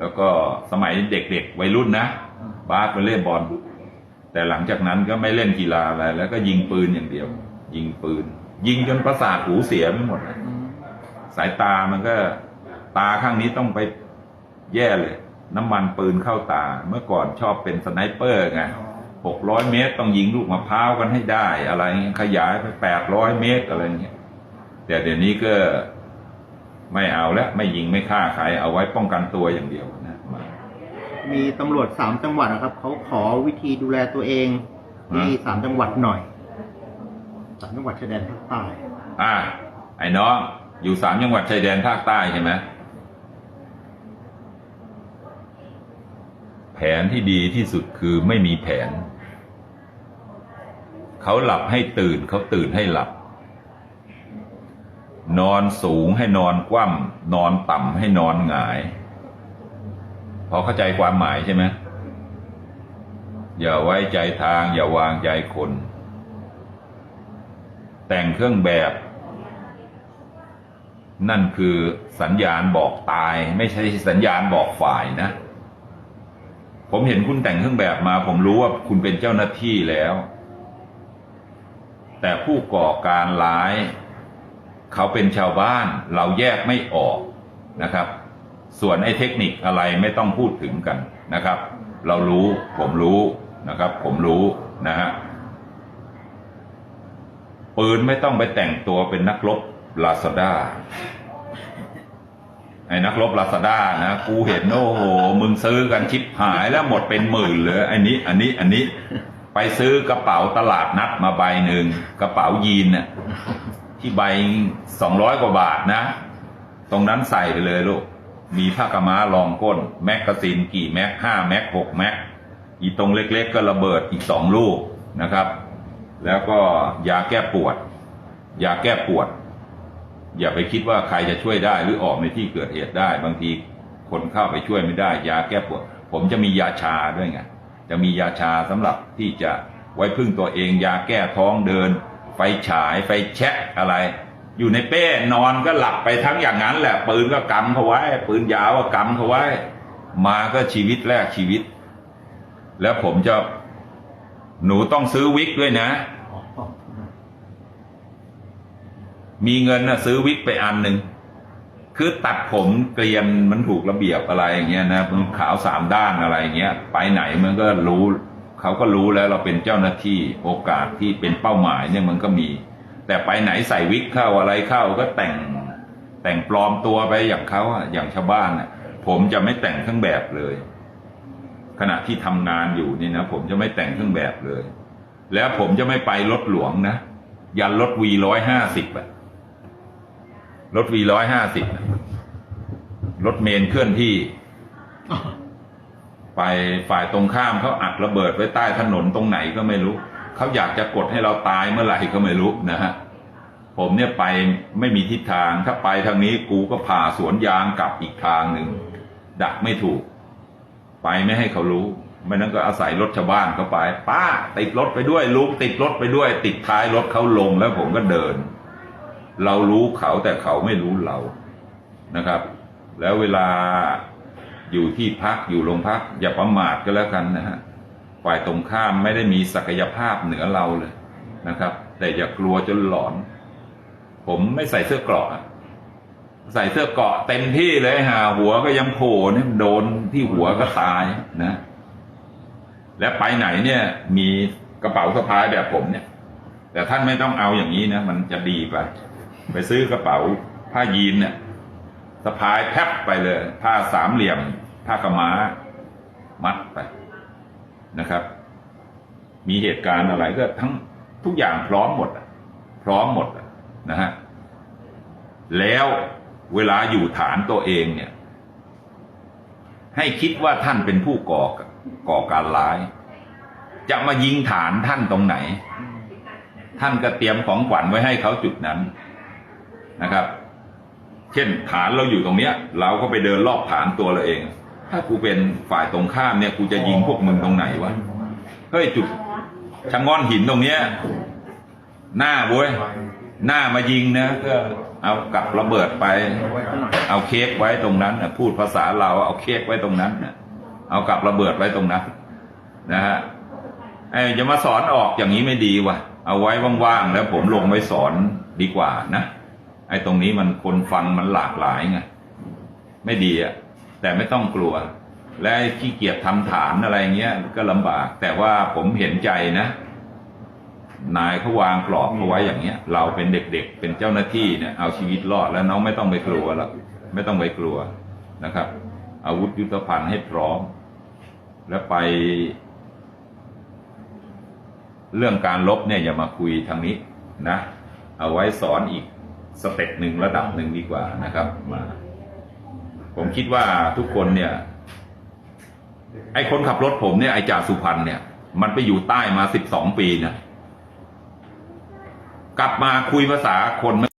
แล้วก็สมัยเด็กๆวัยรุ่นนะบาสไปเล่นบอล แต่หลังจากนั้นก็ไม่เล่นกีฬาอะไร แล้วก็ยิงปืนอย่างเดียว ยิงปืน ยิงจนประสาทหูเสียไปหมดเลยอืมสายตามันก็ตาข้างนี้ต้องไปแย่เลย น้ำมันปืนเข้าตา เมื่อก่อนชอบเป็นสไนเปอร์ไงอ๋อหกร้อยเมตรต้องยิงลูกมะพร้าวกันให้ได้ อะไรเงี้ยขยายไปแปดร้อยเมตรอะไรเงี้ยแต่เดี๋ยวนี้ก็ ไม่เอาแล้วไม่ยิงไม่ฆ่าใครเอาไว้ป้องกันตัวอย่างเดียวนะมามีตำรวจสามจังหวัดนะครับเขาขอวิธีดูแลตัวเองที่สามจังหวัดหน่อยสามจังหวัดชายแดนภาคใต้อะไอ้น้องอยู่สามจังหวัดชายแดนภาคใต้ใช่ไหมแผนที่ดีที่สุดคือไม่มีแผน เขาหลับให้ตื่นเขาตื่นให้หลับ นอนสูงให้นอนคว่ำนอนต่ำให้นอนหงาย พอเข้าใจความหมายใช่ไหมอย่าไว้ใจทาง อย่าวางใจคน แต่งเครื่องแบบ นั่นคือสัญญาณบอกตาย ไม่ใช่สัญญาณบอกฝ่ายนะ ผมเห็นคุณแต่งเครื่องแบบมา ผมรู้ว่าคุณเป็นเจ้าหน้าที่แล้ว แต่ผู้ก่อการร้าย เขาเป็นชาวบ้านเราแยกไม่ออกนะครับ ส่วนไอ้เทคนิคอะไรไม่ต้องพูดถึงกันนะครับ เรารู้ผมรู้นะครับ ผมรู้นะฮะปืนไม่ต้องไปแต่งตัวเป็นนักรบลาซาด้าไอ้นักรบลาซาด้านะกูเห็นโอ้โหมึงซื้อกันชิปหายแล้วหมดเป็นหมื่นเลยไอ้นี้ อันนี้อันนี้ ไปซื้อกระเป๋าตลาดนัดมาใบหนึ่งกระเป๋ายีนน่ะ ที่ใบสองร้อยกว่าบาทนะ ตรงนั้นใส่ไปเลยลูก มีผ้ากม้ารองก้น แม็กกาซีนกี่แม็กห้าแม็กหกแม็กอีตรงเล็กๆก็ระเบิดอีกสองลูกนะครับ แล้วก็ยาแก้ปวด ยาแก้ปวด อย่าไปคิดว่าใครจะช่วยได้หรือออกในที่เกิดเหตุได้ บางทีคนเข้าไปช่วยไม่ได้ ยาแก้ปวด ผมจะมียาชาด้วยไงจะมียาชาสำหรับที่จะไว้พึ่งตัวเอง ยาแก้ท้องเดิน ฟฉายไฟแช็กอะไร อยู่ในเป้นอนก็หลับไปทั้งอย่างนั้นแหละ ปืนก็กำเขาไว้ ปืนยาวก็กำเขาไว้ มาก็ชีวิตแรกชีวิต แล้วผมจะ หนูต้องซื้อวิกด้วยนะ มีเงินนะซื้อวิกไปอันหนึ่งคือตัดผมเกลียนมันถูกระเบียบอะไรอย่างเงี้ยนะมันขาวสามด้านอะไรอย่างเงี้ย ไปไหนมันก็รู้ เขาก็รู้แล้วเราเป็นเจ้าหน้าที่โอกาสที่เป็นเป้าหมายเนี่ยมันก็มี แต่ไปไหนใส่วิกเข้าอะไรเข้าก็แต่งแต่งปลอมตัวไปอย่างเขาอะอย่างชาวบ้านอะผมจะไม่แต่งเครื่องแบบเลย ขณะที่ทำงานอยู่นี่นะผมจะไม่แต่งเครื่องแบบเลย แล้วผมจะไม่ไปรถหลวงนะยันรถวีร้อยห้าสิบอะรถวีร้อยห้าสิบรถเมนเคลื่อนที่ ไปฝ่ายตรงข้ามเขาอัดระเบิดไว้ใต้ถนนตรงไหนก็ไม่รู้ เขาอยากจะกดให้เราตายเมื่อไหร่ก็ไม่รู้นะฮะผมเนี่ยไปไม่มีทิศทาง ถ้าไปทางนี้กูก็ผ่าสวนยางกลับอีกทางหนึ่งดักไม่ถูก ไปไม่ให้เขารู้ ไม่นั้นก็อาศัยรถชาวบ้านเขาไป ป้าติดรถไปด้วยลุงติดรถไปด้วย ติดท้ายรถเขาลงแล้วผมก็เดิน เรารู้เขาแต่เขาไม่รู้เรานะครับ แล้วเวลา อยู่ที่พักอยู่โรงพักอย่าประมาทก็แล้วกันนะฮะฝ่ายตรงข้ามไม่ได้มีศักยภาพเหนือเราเลยนะครับ แต่อย่ากลัวจนหลอน ผมไม่ใส่เสื้อเกราะอะใส่เสื้อเกราะเต็มที่เลยหาหัวก็ยังโผล่เนี่ยโดนที่หัวก็ตายนะ และไปไหนเนี่ย มีกระเป๋าสะพายแบบผมเนี่ย แต่ท่านไม่ต้องเอาอย่างนี้นะมันจะดีไป ไปซื้อกระเป๋าผ้ายีนเนี่ยสะพายแพบไปเลย ผ้าสามเหลี่ยม ผ้ากม้ามัดไปนะครับ มีเหตุการณ์อะไรก็ทั้งทุกอย่างพร้อมหมดพร้อมหมดนะฮะแล้วเวลาอยู่ฐานตัวเองเนี่ย ให้คิดว่าท่านเป็นผู้ก่อก่อการร้าย จะมายิงฐานท่านตรงไหน ท่านก็เตรียมของขวัญไว้ให้เขาจุดนั้นนะครับ เช่นฐานเราอยู่ตรงเนี้ย เราก็ไปเดินรอบฐานตัวเราเอง ถ้ากูเป็นฝ่ายตรงข้ามเนี่ยกูจะยิงพวกมึงตรงไหนวะเฮ้ยจุดชะง่อนหินตรงเนี้ย หน้าเว้ยหน้ามายิงนะก็เอากับระเบิดไป เอาเค้กไว้ตรงนั้นนะพูดภาษาเราเอาเค้กไว้ตรงนั้นนะเอากับระเบิดไว้ตรงนั้นนะฮะไอ้จะมาสอนออกอย่างนี้ไม่ดีว่ะ เอาไว้ว่างๆแล้วผมลงไว้สอนดีกว่านะไอ้ตรงนี้มันคนฟังมันหลากหลายไงไม่ดีอะ แต่ไม่ต้องกลัว และขี้เกียจทำฐานอะไรเงี้ยก็ลำบาก แต่ว่าผมเห็นใจนะ นายเขาวางกรอบเอาไว้อย่างเงี้ย เราเป็นเด็กๆ เป็นเจ้าหน้าที่เนี่ยเอาชีวิตรอดแล้วน้องไม่ต้องไปกลัวหรอกไม่ต้องไปกลัวนะครับ อาวุธยุทโธภัณฑ์ให้พร้อม แล้วไป เรื่องการลบเนี่ยอย่ามาคุยทางนี้นะ เอาไว้สอนอีกสเต็ปหนึ่งระดับหนึ่งดีกว่านะครับมา ผมคิดว่าทุกคนเนี่ย ไอ้คนขับรถผมเนี่ยไอ้จ่าสุพรรณเนี่ย มันไปอยู่ใต้มาสิบสองปีนะกลับมาคุยภาษาคน